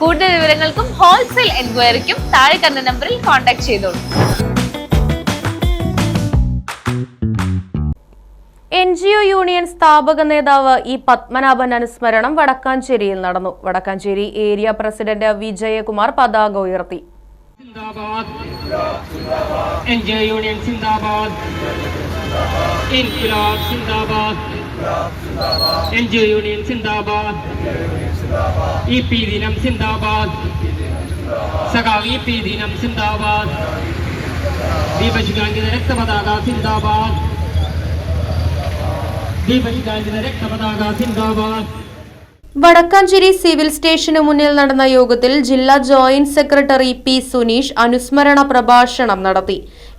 കൂടുതൽ വിവരങ്ങൾക്കും ഹോൾസെയിൽ എൻക്വയറിക്കും താഴെ കണ്ട നമ്പറിൽ കോൺടാക്ട് ചെയ്തോളൂ എൻ ജി ഒ യൂണിയൻ സ്ഥാപക നേതാവ് ഇ പത്മനാഭൻ അനുസ്മരണം വടക്കാഞ്ചേരിയിൽ നടന്നു. വടക്കാഞ്ചേരി ഏരിയ പ്രസിഡന്റ് വിജയകുമാർ പതാക ഉയർത്തി. യൂണിയൻ സിന്ദാബാദ്. ഇ പി ദിനം സിന്ദാബാദ്. സഖാവ് ഇ പി ദിനം സിന്ദാബാദ്. ദീപശുഗാന്ധിയുടെ രക്തപതാക സിന്ദാബാദ്. ദീപശുഗാന്ധിയുടെ രക്തപതാക സിന്ദാബാദ്. വടക്കാഞ്ചേരി സിവിൽ സ്റ്റേഷന് മുന്നിൽ നടന്ന യോഗത്തിൽ ജില്ലാ ജോയിന്റ് സെക്രട്ടറി പി സുനീഷ് അനുസ്മരണ പ്രഭാഷണം നടത്തി.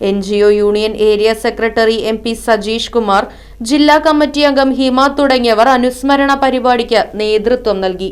N G O union area secretary M P Sajeesh Kumar ജില്ലാ കമ്മിറ്റി അംഗം ഹിമ തുടങ്ങിയവർ അനുസ്മരണ പരിപാടിക്ക് നേതൃത്വം നൽകി.